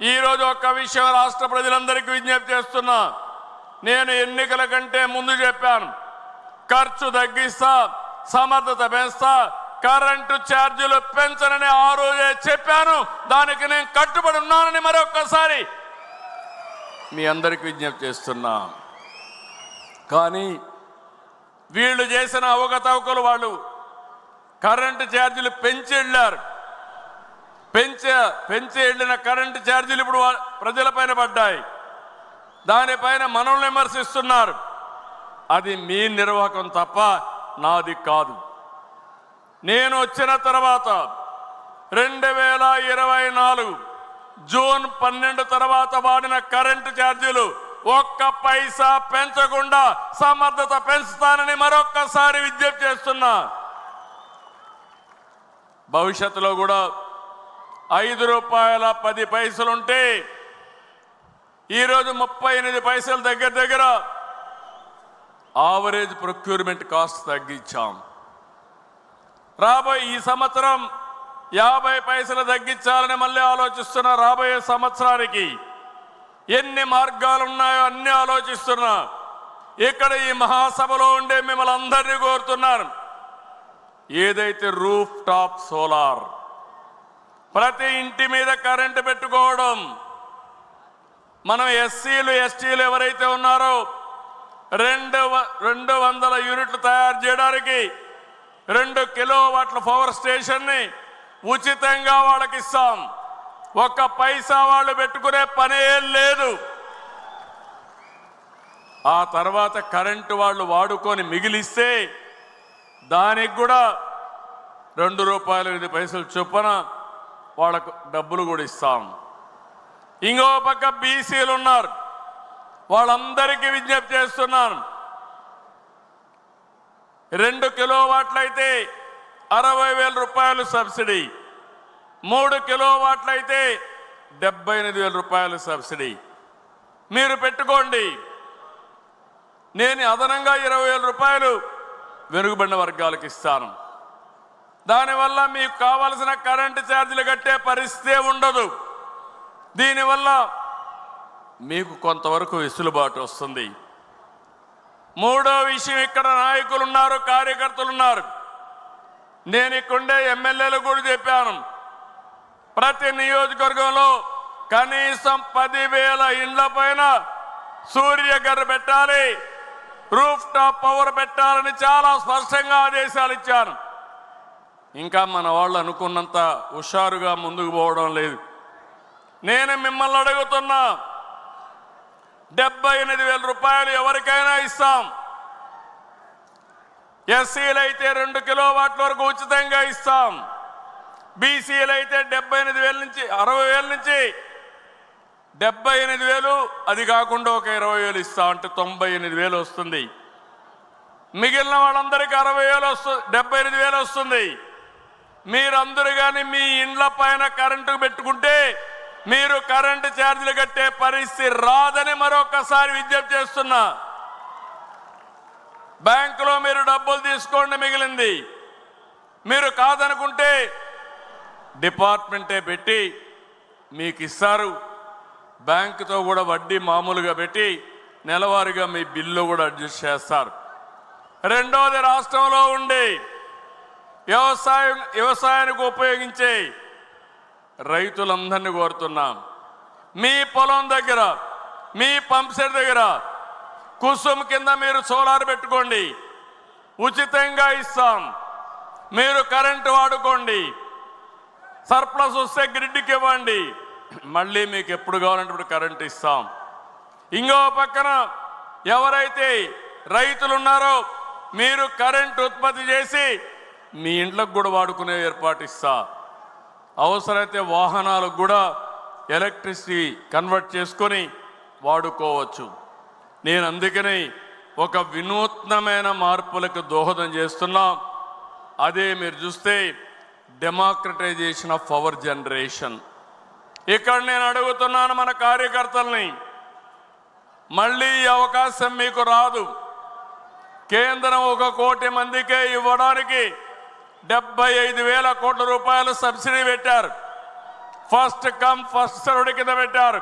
ఈరోజు ఒక్క విషయం రాష్ట్ర ప్రజలందరికీ విజ్ఞప్తి చేస్తున్నా. నేను ఎన్నికల కంటే ముందు చెప్పాను. ఖర్చు తగ్గిస్తా సమర్థత పెంచుతా కరెంటు ఛార్జీలు పెంచనని ఆ రోజే చెప్పాను. దానికి నేను కట్టుబడి ఉన్నానని మరొక్కసారి మీ అందరికీ విజ్ఞప్తి చేస్తున్నా. కానీ వీళ్ళు చేసిన అవకతవకలు వాళ్ళు కరెంటు ఛార్జీలు పెంచి వెళ్ళారు. పెంచే పెంచి వెళ్ళిన కరెంటు ఛార్జీలు ఇప్పుడు ప్రజలపైన పడ్డాయి. దానిపైన మనల్ని విమర్శిస్తున్నారు. అది మీ నిర్వాహకం తప్ప నాది కాదు. నేను వచ్చిన తర్వాత రెండు వేల ఇరవై నాలుగు జూన్ పన్నెండు తర్వాత వాడిన కరెంటు ఛార్జీలు ఒక్క పైసా పెంచకుండా సమర్థత పెంచుతానని మరొక్కసారి విజ్ఞప్తి చేస్తున్నా. భవిష్యత్తులో కూడా ఐదు రూపాయల పది పైసలుంటే ఈరోజు ముప్పై ఎనిమిది పైసలు దగ్గర దగ్గర ఆవరేజ్ ప్రొక్యూర్మెంట్ కాస్ట్ తగ్గించాం. రాబోయే ఈ సంవత్సరం యాభై పైసలు తగ్గించాలని మళ్ళీ ఆలోచిస్తున్నా రాబోయే సంవత్సరానికి ఎన్ని మార్గాలు ఉన్నాయో అన్ని ఆలోచిస్తున్నా. ఇక్కడ ఈ మహాసభలో ఉండే మిమ్మల్ని అందరినీ కోరుతున్నాను. ఏదైతే రూఫ్ టాప్ సోలార్ ప్రతి ఇంటి మీద కరెంటు పెట్టుకోవడం. మనం ఎస్సీలు ఎస్టీలు ఎవరైతే ఉన్నారో రెండు వ- రెండు వందల యూనిట్లు తయారు చేయడానికి రెండు కిలో వాట్ల పవర్ స్టేషన్ని ఉచితంగా వాళ్ళకి ఇస్తాం ఒక్క పైసా వాళ్ళు పెట్టుకునే పనే లేదు. ఆ తర్వాత కరెంటు వాళ్ళు వాడుకొని మిగిలిస్తే దానికి కూడా రెండు రూపాయలు ఐదు పైసలు చొప్పున వాళ్ళకు డబ్బులు కూడా ఇస్తాం. ఇంకో పక్క బీసీలు ఉన్నారు. వాళ్ళందరికీ విజ్ఞప్తి చేస్తున్నాను. రెండు కిలో వాట్లయితే అరవై వేల రూపాయలు సబ్సిడీ. మూడు కిలో వాట్లయితే డెబ్బై ఎనిమిది వేల రూపాయలు సబ్సిడీ. మీరు పెట్టుకోండి. నేను అదనంగా ఇరవై వేల రూపాయలు వెనుకబడిన వర్గాలకు ఇస్తాను. దానివల్ల మీకు కావలసిన కరెంటు ఛార్జీలు కట్టే పరిస్థితే ఉండదు. దీనివల్ల మీకు కొంతవరకు వెసులుబాటు వస్తుంది. మూడో విషయం ఇక్కడ నాయకులు ఉన్నారు కార్యకర్తలు ఉన్నారు నేను ఇక్కడే ఎమ్మెల్యేలు కూడా చెప్పాను. ప్రతి నియోజకవర్గంలో కనీసం పదివేల ఇండ్ల పైన సూర్యగర్ పెట్టాలి రూఫ్ టాప్ పవర్ పెట్టాలని చాలా స్పష్టంగా ఆదేశాలు ఇచ్చాను. ఇంకా మన వాళ్ళు అనుకున్నంత హుషారుగా ముందుకు పోవడం లేదు. నేను మిమ్మల్ని అడుగుతున్నా డెబ్బై ఎనిమిది వేల రూపాయలు ఎవరికైనా ఇస్తాం. ఎస్సీలు అయితే రెండు కిలో వాట్ల వరకు ఉచితంగా ఇస్తాం. బీసీలు అయితే డెబ్బై ఎనిమిది వేల నుంచి అరవై వేల నుంచి డెబ్బై ఎనిమిది వేలు అది కాకుండా ఒక ఇరవై వేలు ఇస్తాం అంటే తొంభై ఎనిమిది వేలు వస్తుంది. మిగిలిన వాళ్ళందరికీ అరవై వేలు వస్తుంది డెబ్బై ఎనిమిది వేలు వస్తుంది. మీరందరూ కానీ మీ ఇండ్ల పైన కరెంటు పెట్టుకుంటే మీరు కరెంటు ఛార్జీలు కట్టే పరిస్థితి రాదని మరొకసారి విజ్ఞప్తి చేస్తున్నా. బ్యాంకులో మీరు డబ్బులు తీసుకోండి మిగిలింది. మీరు కాదనుకుంటే డిపార్ట్మెంటే పెట్టి మీకు ఇస్తారు. బ్యాంకుతో కూడా వడ్డీ మామూలుగా పెట్టి నెలవారీగా మీ బిల్లు కూడా అడ్జస్ట్ చేస్తారు. రెండోది రాష్ట్రంలో ఉండి వ్యవసాయం వ్యవసాయానికి ఉపయోగించే రైతులందరినీ కోరుతున్నాం. మీ పొలం దగ్గర మీ పంప్సెట్ దగ్గర కుసుమ్ కింద మీరు సోలార్ పెట్టుకోండి. ఉచితంగా ఇస్తాం. మీరు కరెంటు వాడుకోండి. సర్ప్లస్ వస్తే గ్రిడ్కి ఇవ్వండి. మళ్ళీ మీకు ఎప్పుడు కావాలంటే ఇప్పుడు కరెంట్ ఇస్తాం. ఇంకో పక్కన ఎవరైతే రైతులు ఉన్నారో మీరు కరెంట్ ఉత్పత్తి చేసి మీ ఇంట్లోకి కూడా వాడుకునే ఏర్పాటు ఇస్తా అవసరమైతే వాహనాలకు కూడా ఎలక్ట్రిసిటీ కన్వర్ట్ చేసుకొని వాడుకోవచ్చు. నేను అందుకని ఒక వినూత్నమైన మార్పులకు దోహదం చేస్తున్నా. అదే మీరు చూస్తే డెమోక్రటైజేషన్ ఆఫ్ పవర్ జనరేషన్. ఇక్కడ నేను అడుగుతున్నాను మన కార్యకర్తల్ని మళ్ళీ ఈ అవకాశం మీకు రాదు. కేంద్రం ఒక కోటి మందికే ఇవ్వడానికి డెబ్బై ఐదు వేల కోట్ల రూపాయలు సబ్సిడీ పెట్టారు. ఫస్ట్ కమ్ ఫస్ట్ సర్వ్డ్ కింద పెట్టారు.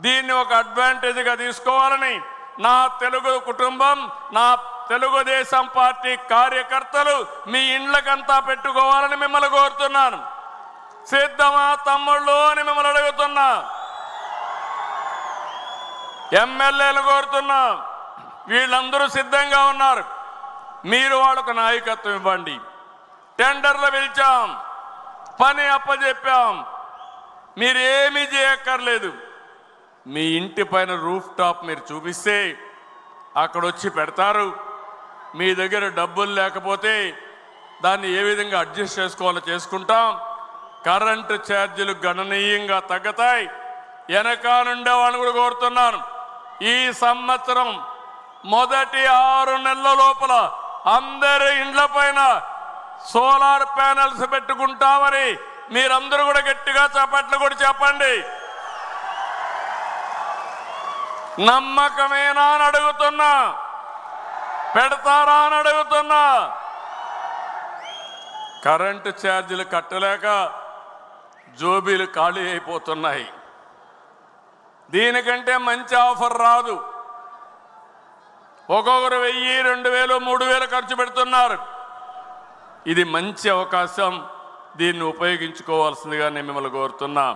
దీన్ని ఒక అడ్వాంటేజ్గా తీసుకోవాలని నా తెలుగు కుటుంబం నా తెలుగుదేశం పార్టీ కార్యకర్తలు మీ ఇండ్లకంతా పెట్టుకోవాలని మిమ్మల్ని కోరుతున్నాను. సిద్ధమా తమ్ముళ్ళు అని మిమ్మల్ని అడుగుతున్నా. ఎమ్మెల్యేలు కోరుతున్నా. వీళ్ళందరూ సిద్ధంగా ఉన్నారు. మీరు వాళ్ళకు నాయకత్వం ఇవ్వండి. టెండర్లు పిలిచాం. పని అప్పచెప్పాం మీరు ఏమీ చేయక్కర్లేదు. మీ ఇంటి పైన రూఫ్ టాప్ మీరు చూపిస్తే అక్కడ వచ్చి పెడతారు. మీ దగ్గర డబ్బులు లేకపోతే దాన్ని ఏ విధంగా అడ్జస్ట్ చేసుకోవాలో చేసుకుంటాం. కరెంటు ఛార్జీలు గణనీయంగా తగ్గుతాయి. వెనక నుండే కూడా కోరుతున్నాను. ఈ సంవత్సరం మొదటి ఆరు నెలల లోపల అందరి ఇండ్ల పైన సోలార్ ప్యానెల్స్ పెట్టుకుంటామని మీరందరూ కూడా గట్టిగా చప్పట్లు కూడా చెప్పండి. నమ్మకమేనా అని అడుగుతున్నా. పెడతారా అని అడుగుతున్నా. కరెంటు ఛార్జీలు కట్టలేక జోబీలు ఖాళీ అయిపోతున్నాయి. దీనికంటే మంచి ఆఫర్ రాదు. ఒక్కొక్కరు వెయ్యి రెండు వేలు మూడు వేలు ఖర్చు పెడుతున్నారు. ఇది మంచి అవకాశం. దీన్ని ఉపయోగించుకోవాల్సిందిగా నేను మిమ్మల్ని కోరుతున్నా.